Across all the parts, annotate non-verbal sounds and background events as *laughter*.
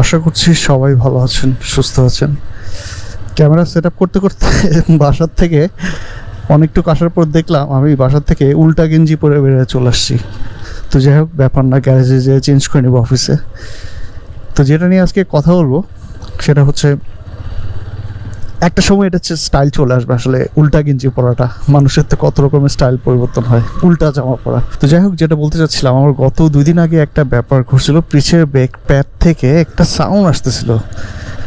আশা করছি সবাই ভালো আছেন, সুস্থ আছেন। ক্যামেরা সেট আপ করতে করতে *laughs* বাসার থেকে অনেকটুকু আসার পর দেখলাম আমি বাসার থেকে উল্টা গেঞ্জি পরে বেরিয়ে চলে আসছি। তো যাই হোক, ব্যাপার না গ্যারেজে যে চেঞ্জ করে নেব অফিসে তো যেটা নিয়ে আজকে কথা বলব, সেটা হচ্ছে একটা সময় এটা হচ্ছে স্টাইল চলে আসবে আসলে, উল্টা গেঞ্জি পরাটা। মানুষের তো কত রকমের স্টাইল পরিবর্তন হয়, উল্টা জামা পরা। তো যাই হোক, যেটা বলতে চাচ্ছিলাম, আমার গত দুই দিন আগে একটা ব্যাপার ঘটছিল, পিছের ব্যাক প্যাড থেকে একটা সাউন্ড আসতেছিল।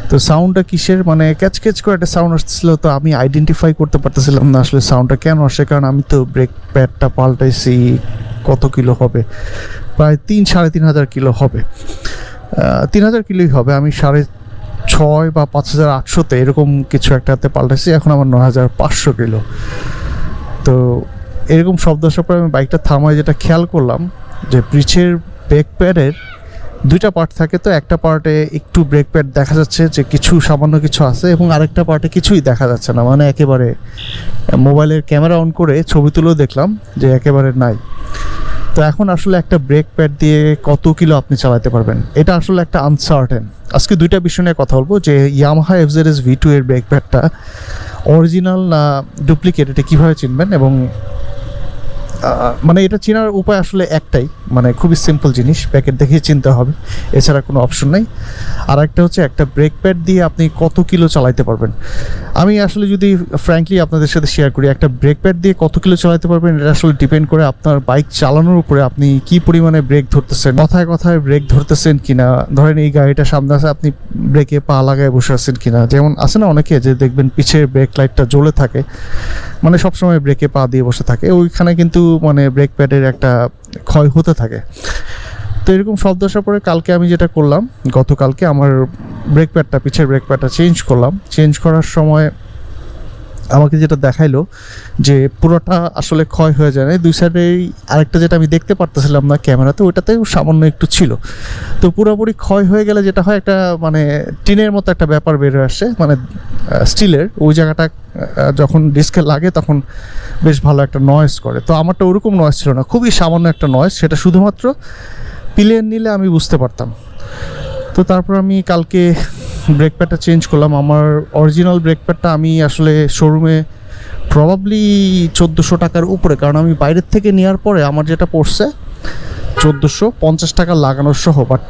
তো সাউন্ডটা কিসের? মানে ক্যাচ ক্যাচ করে একটা সাউন্ড আসতেছিল, তো আমি আইডেন্টিফাই করতে পারতেছিলাম না আসলে সাউন্ডটা কেন আসে, কারণ আমি তো ব্রেক প্যাডটা পাল্টাইছি, কত কিলো হবে? প্রায় তিন, সাড়ে তিন হাজার কিলো হবে। তিন হাজার কিলোই হবে, আমি সাড়ে ছয় বা পাঁচ হাজার আটশোতে এরকম কিছু একটাতে পাল্টাইছি এখন আমার নয় হাজার পাঁচশো কিলো। তো এরকম শব্দ আসার পরে আমি বাইকটা থামায় যেটা খেয়াল করলাম, যে ব্রিচের ব্রেক প্যাডের দুইটা পার্ট থাকে তো, একটা পার্টে একটু ব্রেক প্যাড দেখা যাচ্ছে যে কিছু সামান্য কিছু আছে এবং আরেকটা পার্টে কিছুই দেখা যাচ্ছে না। মানে একেবারে মোবাইলের ক্যামেরা অন করে ছবি তুলেও দেখলাম যে একেবারে নাই। তো এখন আসলে একটা ব্রেক প্যাড দিয়ে কত কিলো আপনি চালাতে পারবেন? এটা আসলে একটা আনসার্টেন আজকে দুইটা বিষয় নিয়ে কথা বলব, যে Yamaha FZ S V two এর ব্রেক প্যাডটা অরিজিনাল না ডুপ্লিকেট এটা কীভাবে চিনবেন? এবং মানে এটা চেনার উপায় আসলে একটাই মানে খুবই সিম্পল জিনিস প্যাকেট দেখেই চিনতে হবে, এছাড়া কোনো অপশন নেই। আর একটা হচ্ছে একটা ব্রেক প্যাড দিয়ে আপনি কত কিলো চালাতে পারবেন। আমি আসলে যদি ফ্র্যাঙ্কলি আপনাদের সাথে শেয়ার করি, একটা ব্রেক প্যাড দিয়ে কত কিলো চালাতে পারবেন, এটা আসলে ডিপেন্ড করে আপনার বাইক চালানোর উপরে আপনি কি পরিমাণে ব্রেক ধরতেছেন, কথায় কথায় ব্রেক ধরতেছেন কিনা। ধরেন এই গাড়িটা সামনে আছে, আপনি ব্রেকে পা লাগায় বসে আছেন কিনা। যেমন আছে না অনেকে যে দেখবেন পিছের ব্রেক লাইটটা জ্বলে থাকে মানে সবসময় ব্রেকে পা দিয়ে বসে থাকে। ওইখানে কিন্তু মানে ব্রেক প্যাডের একটা ক্ষয় হতে থাকে। তো এরকম শব্দ আসার পরে কালকে আমি যেটা করলাম, গতকালকে আমার ব্রেক প্যাডটা পিছের ব্রেক প্যাডটা চেঞ্জ করলাম। চেঞ্জ করার সময় আমাকে যেটা দেখাইলো যে পুরোটা আসলে ক্ষয় হয়ে যায় না দুই সাইডেই আরেকটা যেটা আমি দেখতে পারতেছিলাম না ক্যামেরাতে, ওইটাতেও সামান্য একটু ছিল। তো পুরোপুরি ক্ষয় হয়ে গেলে যেটা হয়, একটা মানে টিনের মতো একটা ব্যাপার বের আসে মানে স্টিলের। ওই জায়গাটা যখন ডিস্কে লাগে তখন বেশ ভালো একটা নয়েজ করে। তো আমারটা ওরকম নয়েজ ছিল না, খুবই সামান্য একটা নয়েজ সেটা শুধুমাত্র প্লেন নিলে আমি বুঝতে পারতাম। তো তারপর আমি কালকে ব্রেক প্যাডটা চেঞ্জ করলাম। আমার অরিজিনাল ব্রেক প্যাডটা আমি আসলে শোরুমে প্রবাবলি চোদ্দোশো টাকার উপরে। কারণ আমি বাইরের থেকে নেওয়ার পরে আমার যেটা পড়ছে, চোদ্দোশো পঞ্চাশ টাকা লাগানোর সহ। বাট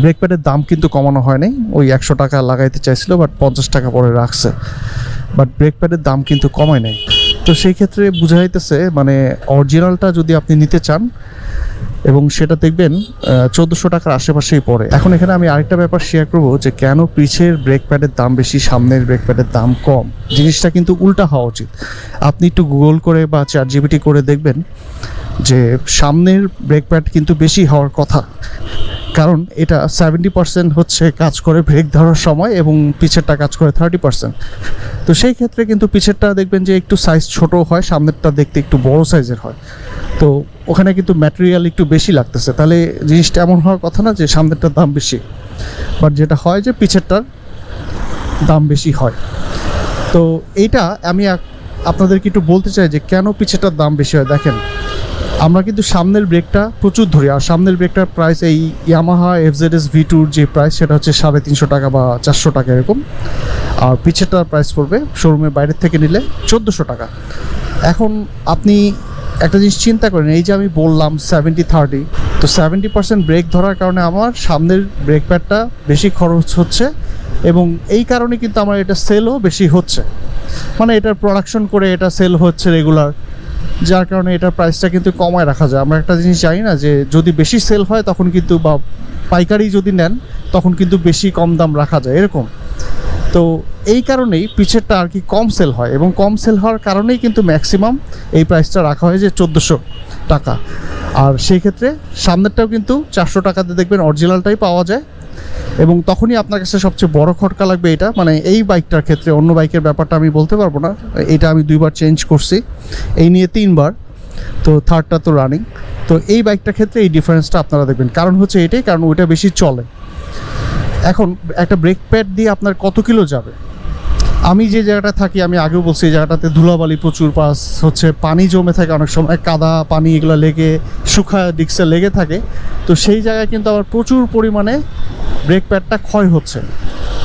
ব্রেক প্যাডের দাম কিন্তু কমানো হয় নাই ওই একশো টাকা লাগাইতে চাইছিল বাট পঞ্চাশ টাকা পরে রাখছে। বাট ব্রেক প্যাডের দাম কিন্তু কমায় নাই। তো সেই ক্ষেত্রে বোঝা যাইতেছে মানে অরিজিনালটা যদি আপনি নিতে চান এবং সেটা দেখবেন চোদ্দোশো টাকার আশেপাশেই পড়ে। এখন এখানে আমি আরেকটা ব্যাপার শেয়ার করব যে কেন পিছের ব্রেক প্যাডের দাম বেশি, সামনের ব্রেক প্যাডের দাম কম? জিনিসটা কিন্তু উল্টা হওয়া উচিত। আপনি একটু গুগল করে বা চার জিবিটি করে দেখবেন যে সামনের ব্রেক প্যাড কিন্তু বেশি হওয়ার কথা। কারণ এটা সেভেন্টি পার্সেন্ট হচ্ছে কাজ করে ব্রেক ধরার সময় এবং পিছেরটা কাজ করে থার্টি পার্সেন্ট তো সেই ক্ষেত্রে কিন্তু পিছেরটা দেখবেন যে একটু সাইজ ছোট হয়, সামনেরটা দেখতে একটু বড় সাইজের হয়। তো ওখানে কিন্তু ম্যাটেরিয়াল একটু বেশি লাগতেছে। তাহলে জিনিসটা এমন হওয়ার কথা না যে সামনেরটার দাম বেশি। বাট যেটা হয় যে পিছেরটার দাম বেশি হয়। তো এইটা আমি আপনাদেরকে একটু বলতে চাই যে কেন পিছেরটার দাম বেশি হয়? দেখেন আমরা কিন্তু সামনের ব্রেকটা প্রচুর ধরি, আর সামনের ব্রেকটার প্রাইস এই ইয়ামাহা এফজেড এস ভি টুর যে প্রাইস সেটা হচ্ছে সাড়ে তিনশো টাকা বা চারশো টাকা এরকম। আর পিছেরটার প্রাইস পড়বে শোরুমের বাইরের থেকে নিলে চোদ্দোশো টাকা। এখন আপনি একটা জিনিস চিন্তা করেন, এই যে আমি বললাম সেভেন্টি থার্টি তো সেভেন্টি পার্সেন্ট ব্রেক ধরার কারণে আমার সামনের ব্রেক প্যাডটা বেশি খরচ হচ্ছে এবং এই কারণে কিন্তু আমার এটা সেলও বেশি হচ্ছে। মানে এটার প্রোডাকশন করে এটা সেল হচ্ছে রেগুলার যার কারণে এটার প্রাইসটা কিন্তু কমায় রাখা যায়। আমরা একটা জিনিস জানি না যে, যদি বেশি সেল হয়, তখন কিন্তু বা পাইকারি যদি নেন, তখন কিন্তু বেশি কম দাম রাখা যায়, এরকম। তো এই কারণেই পিছেরটা আর কি কম সেল হয় এবং কম সেল হওয়ার কারণেই কিন্তু ম্যাক্সিমাম এই প্রাইসটা রাখা হয় যে, চোদ্দোশো টাকা। আর সেই ক্ষেত্রে সামনেরটাও কিন্তু চারশো টাকাতে দেখবেন অরিজিনালটাই পাওয়া যায়। এবং তখনই আপনার কাছে সবচেয়ে বড় খটকা লাগবে এটা মানে এই বাইকটার ক্ষেত্রে অন্য বাইকের ব্যাপারটা আমি বলতে পারব না, এটা আমি দুইবার চেঞ্জ করছি, এই নিয়ে তিনবার, তো থার্ডটা তো রানিং তো এই বাইকটার ক্ষেত্রে এই ডিফারেন্সটা আপনারা দেখবেন, কারণ হচ্ছে এটাই, কারণ ওইটা বেশি চলে। এখন একটা ব্রেক প্যাড দিয়ে আপনার কত কিলো যাবে? আমি যে জায়গাটা থাকি, আমি আগেও বলছি, এই জায়গাটাতে ধুলাবালি প্রচুর পাস হচ্ছে পানি জমে থাকে অনেক সময়, কাদা, পানি এগুলো লেগে শুকা ডিক্সে লেগে থাকে, তো সেই জায়গায় কিন্তু আবার প্রচুর পরিমাণে ব্রেক প্যাডটা ক্ষয় হচ্ছে।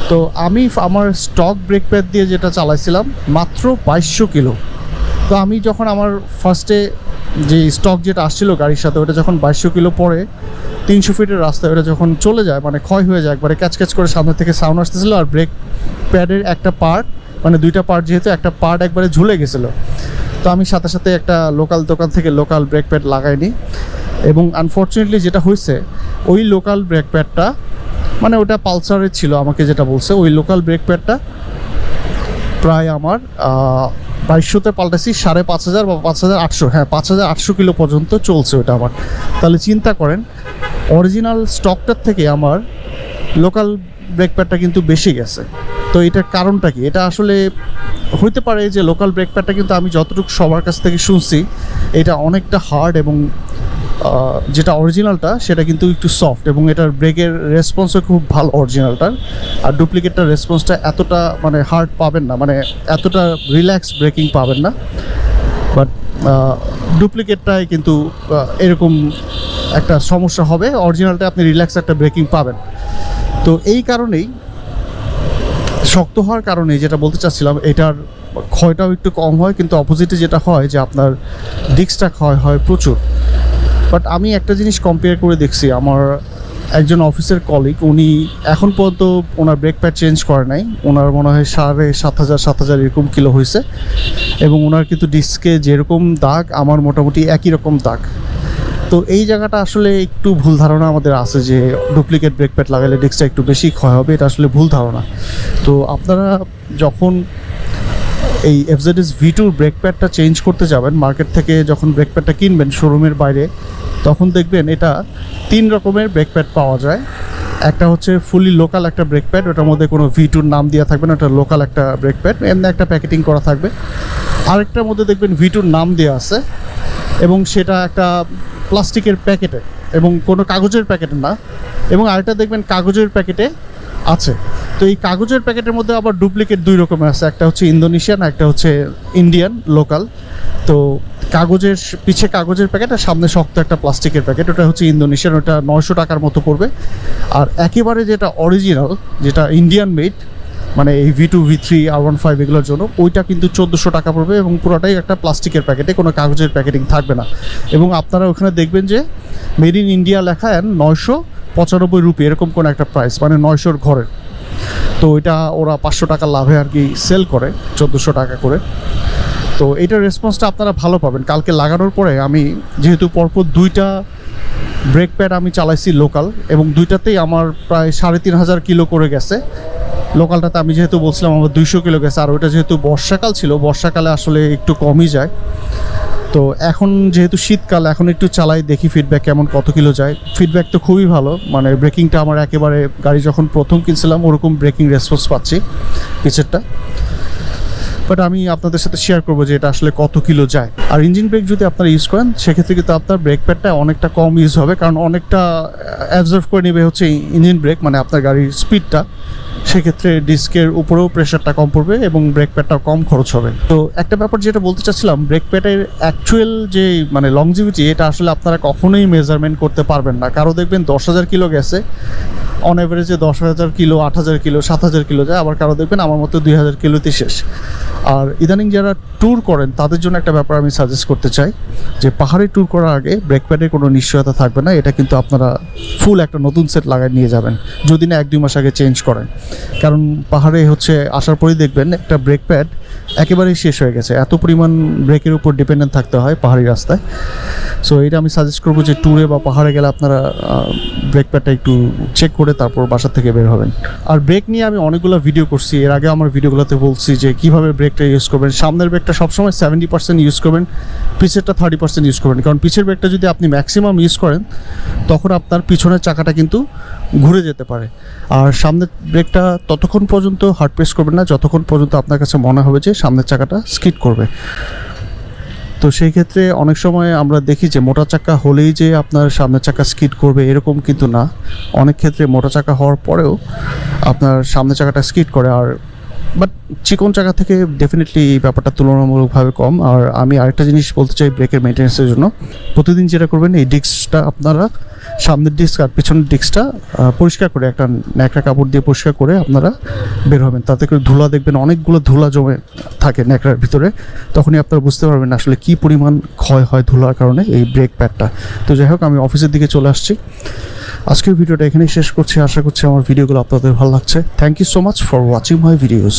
তো আমি আমার স্টক ব্রেক প্যাড দিয়ে যেটা চালাইছিলাম, মাত্র বাইশশো কিলো। তো আমি যখন আমার ফার্স্টে যে স্টক যেটা আসছিল গাড়ির সাথে, ওটা যখন বাইশশো কিলো পরে তিনশো ফিটের রাস্তায় ওটা যখন চলে যায় মানে ক্ষয় হয়ে যায়, একবারে ক্যাচ ক্যাচ করে সামনে থেকে সাউন্ড আসতেছিলো আর ব্রেক প্যাডের একটা পার্ট মানে দুইটা পার্ট যেহেতু, একটা পার্ট একবারে ঝুলে গেছিল। তো আমি সাথে সাথে একটা লোকাল দোকান থেকে লোকাল ব্রেক প্যাড লাগাইনি। এবং আনফর্চুনেটলি যেটা হয়েছে ওই লোকাল ব্রেক প্যাডটা মানে ওটা পালসারের ছিল, আমাকে যেটা বলছে। ওই লোকাল ব্রেক প্যাডটা প্রায় আমার বাইশশোতে পাল্টাছি, সাড়ে পাঁচ হাজার বা পাঁচ হাজার আটশো হ্যাঁ পাঁচ হাজার আটশো কিলো পর্যন্ত চলছে ওটা আমার। তাহলে চিন্তা করেন অরিজিনাল স্টকটার থেকে আমার লোকাল ব্রেক প্যাডটা কিন্তু বেশি গেছে। তো এটার কারণটা কি? এটা আসলে হইতে পারে যে লোকাল ব্রেক প্যাডটা কিন্তু আমি যতটুকু সবার কাছ থেকে শুনছি, এটা অনেকটা হার্ড এবং যেটা অরিজিনালটা সেটা কিন্তু একটু সফট এবং এটার ব্রেকের রেসপন্সও খুব ভালো অরিজিনালটার আর ডুপ্লিকেটটার রেসপন্সটা এতটা মানে হার্ড পাবেন না মানে এতটা রিল্যাক্স ব্রেকিং পাবেন না। বাট ডুপ্লিকেটটায় কিন্তু এরকম একটা সমস্যা হবে। অরিজিনালটা আপনি রিল্যাক্স একটা ব্রেকিং পাবেন। তো এই কারণেই, শক্ত হওয়ার কারণে যেটা বলতে চাচ্ছিলাম, এটার ক্ষয়টাও একটু কম হয়, কিন্তু অপোজিটে যেটা হয়, যে আপনার ডিস্কটা ক্ষয় হয় প্রচুর। বাট আমি একটা জিনিস কম্পেয়ার করে দেখছি, আমার একজন অফিসের কলিগ উনি এখন পর্যন্ত ওনার ব্রেক প্যাড চেঞ্জ করে নাই। ওনার মনে হয় সাড়ে সাত হাজার সাত হাজার এরকম কিলো হয়েছে। এবং ওনার কিন্তু ডিস্কে যেরকম দাগ, আমার মোটামুটি একই রকম দাগ। তো এই জায়গাটা আসলে একটু ভুল ধারণা আমাদের আছে যে ডুপ্লিকেট ব্রেক প্যাড লাগালে ডিস্কটা একটু বেশি ক্ষয় হবে, এটা আসলে ভুল ধারণা। তো আপনারা যখন এই এফজেডএস ভি টুর ব্রেক প্যাডটা চেঞ্জ করতে যাবেন মার্কেট থেকে যখন ব্রেক প্যাডটা কিনবেন শোরুমের বাইরে, তখন দেখবেন এটা তিন রকমের ব্রেক প্যাড পাওয়া যায়। একটা হচ্ছে ফুলি লোকাল একটা ব্রেক প্যাড ওটার মধ্যে কোনো ভি টুর নাম দেওয়া থাকবে না, ওটা লোকাল একটা ব্রেক প্যাড এমনি একটা প্যাকেটিং করা থাকবে। আরেকটার মধ্যে দেখবেন ভি টুর নাম দেওয়া আছে, এবং সেটা একটা প্লাস্টিকের প্যাকেটে এবং কোনো কাগজের প্যাকেটে না। এবং আরেকটা দেখবেন কাগজের প্যাকেটে আছে। তো এই কাগজের প্যাকেটের মধ্যে আবার ডুপ্লিকেট দুই রকমের আছে। একটা হচ্ছে ইন্দোনেশিয়ান একটা হচ্ছে ইন্ডিয়ান লোকাল তো কাগজের পিছে কাগজের প্যাকেট আর সামনে শক্ত একটা প্লাস্টিকের প্যাকেট। ওটা হচ্ছে ইন্দোনেশিয়ান ওটা নয়শো টাকার মতো পড়বে। আর একেবারে যেটা অরিজিনাল যেটা ইন্ডিয়ান মেড মানে এই ভি টু ভি থ্রি আর ওয়ান ফাইভ এগুলোর জন্য, ওইটা কিন্তু চোদ্দোশো টাকা পড়বে এবং পুরোটাই একটা প্লাস্টিকের প্যাকেটে, কোনো কাগজের প্যাকেটিং থাকবে না। এবং আপনারা ওখানে দেখবেন যে মেড ইন ইন্ডিয়া লেখা অ্যান্ড নয়শো পঁচানব্বই রুপি এরকম কোনো একটা প্রাইস মানে নয়শোর ঘরের। তো এটা ওরা পাঁচশো টাকা লাভে আর কি সেল করে, চোদ্দোশো টাকা করে। তো এটার রেসপন্সটা আপনারা ভালো পাবেন। কালকে লাগানোর পরে আমি যেহেতু পরপর দুইটা ব্রেক প্যাড আমি চালাইছি লোকাল এবং দুইটাতেই আমার প্রায় সাড়ে তিন হাজার কিলো করে গেছে। লোকালটাতে আমি যেহেতু বলছিলাম আমার দুইশো কিলো গেছে, আর ওইটা যেহেতু বর্ষাকাল ছিল, বর্ষাকালে আসলে একটু কমই যায়। তো এখন যেহেতু শীতকাল, এখন একটু চালাই দেখি ফিডব্যাক কেমন, কত কিলো যায়। ফিডব্যাক তো খুবই ভালো মানে ব্রেকিংটা আমার একেবারে গাড়ি যখন প্রথম কিনছিলাম, ওরকম ব্রেকিং রেসপন্স পাচ্ছি পিছেরটা বাট আমি আপনাদের সাথে শেয়ার করব যে এটা আসলে কত কিলো যায়। আর ইঞ্জিন ব্রেক যদি আপনারা ইউজ করেন, সেক্ষেত্রে কিন্তু আপনার ব্রেক প্যাডটা অনেকটা কম ইউজ হবে, কারণ অনেকটা অ্যাবজর্ভ করে নেবে হচ্ছে ইঞ্জিন ব্রেক মানে আপনার গাড়ির স্পিডটা সেক্ষেত্রে ডিস্কের উপরেও প্রেশারটা কম পড়বে এবং ব্রেক প্যাডটাও কম খরচ হবে। তো একটা ব্যাপার যেটা বলতে চাচ্ছিলাম, ব্রেক প্যাডের অ্যাকচুয়াল যে মানে লংজিভিটি এটা আসলে আপনারা কখনোই মেজারমেন্ট করতে পারবেন না। কারও দেখবেন দশ হাজার কিলো গেছে অন অ্যাভারেজে দশ হাজার কিলো, আট হাজার কিলো, সাত হাজার কিলো যায়, আবার কারও দেখবেন আমার মতো দুই হাজার কিলোতে শেষ। আর ইদানিং যারা ট্যুর করেন, তাদের জন্য একটা ব্যাপার আমি সাজেস্ট করতে চাই যে পাহাড়ে ট্যুর করার আগে ব্রেক প্যাডের কোনো নিশ্চয়তা থাকবে না, এটা কিন্তু আপনারা ফুল একটা নতুন সেট লাগাই নিয়ে যাবেন, যদি না এক দুই মাস আগে চেঞ্জ করেন। কারণ পাহাড়ে হচ্ছে আসার পরেই দেখবেন একটা ব্রেক প্যাড একেবারেই শেষ হয়ে গেছে, এত পরিমাণ ব্রেকের উপর ডিপেন্ডেন্ট থাকতে হয় পাহাড়ি রাস্তায়। সো এটা আমি সাজেস্ট করব যে ট্যুরে বা পাহাড়ে গেলে আপনারা ব্রেক প্যাডটা একটু চেক করে তারপর বাসা থেকে বের হবেন। আর ব্রেক নিয়ে আমি অনেকগুলো ভিডিও করছি। এর আগে আমার ভিডিওগুলোতে বলছি যে কীভাবে ব্রেকটা ইউজ করবেন। সামনের ব্রেকটা সবসময় সেভেন্টি পার্সেন্ট ইউজ করবেন, পিছেরটা থার্টি পার্সেন্ট ইউজ করবেন। কারণ পিছের ব্রেকটা যদি আপনি ম্যাক্সিমাম ইউজ করেন, তখন আপনার পিছনের চাকাটা কিন্তু ঘুরে যেতে পারে। আর সামনের ব্রেকটা ততক্ষণ পর্যন্ত হার্ড প্রেস করবেন না, যতক্ষণ পর্যন্ত আপনার কাছে মনে হবে যে সামনের চাকাটা স্কিড করবে। তো সেই ক্ষেত্রে অনেক সময় আমরা দেখি যে মোটা চাকা হলেই যে আপনার সামনের চাকা স্কিড করবে, এরকম কিন্তু না। অনেক ক্ষেত্রে মোটা চাকা হওয়ার পরেও আপনার সামনের চাকাটা স্কিড করে। আর বাট চিকন চাকা থেকে ডেফিনেটলি এই ব্যাপারটা তুলনামূলকভাবে কম। আর আমি আরেকটা জিনিস বলতে চাই ব্রেকের মেনটেন্সের জন্য। প্রতিদিন যেটা করবেন, এই ডিস্কটা আপনারা সামনের ডিস্ক আর পিছনের ডিস্কটা পরিষ্কার করে একটা ন্যাকড়া কাপড় দিয়ে পরিষ্কার করে আপনারা বের হবেন। তাতে করে ধুলা দেখবেন, অনেকগুলো ধুলা জমে থাকে ন্যাকড়ার ভিতরে। তখনই আপনারা বুঝতে পারবেন আসলে কি পরিমাণ ক্ষয় হয় ধুলার কারণে এই ব্রেক প্যাডটা তো যাই হোক, আমি অফিসের দিকে চলে আসছি। আজকের ভিডিওটা এখানেই শেষ করছি। আশা করছি আমার ভিডিওগুলো আপনাদের ভালো লাগছে। Thank you so much for watching my videos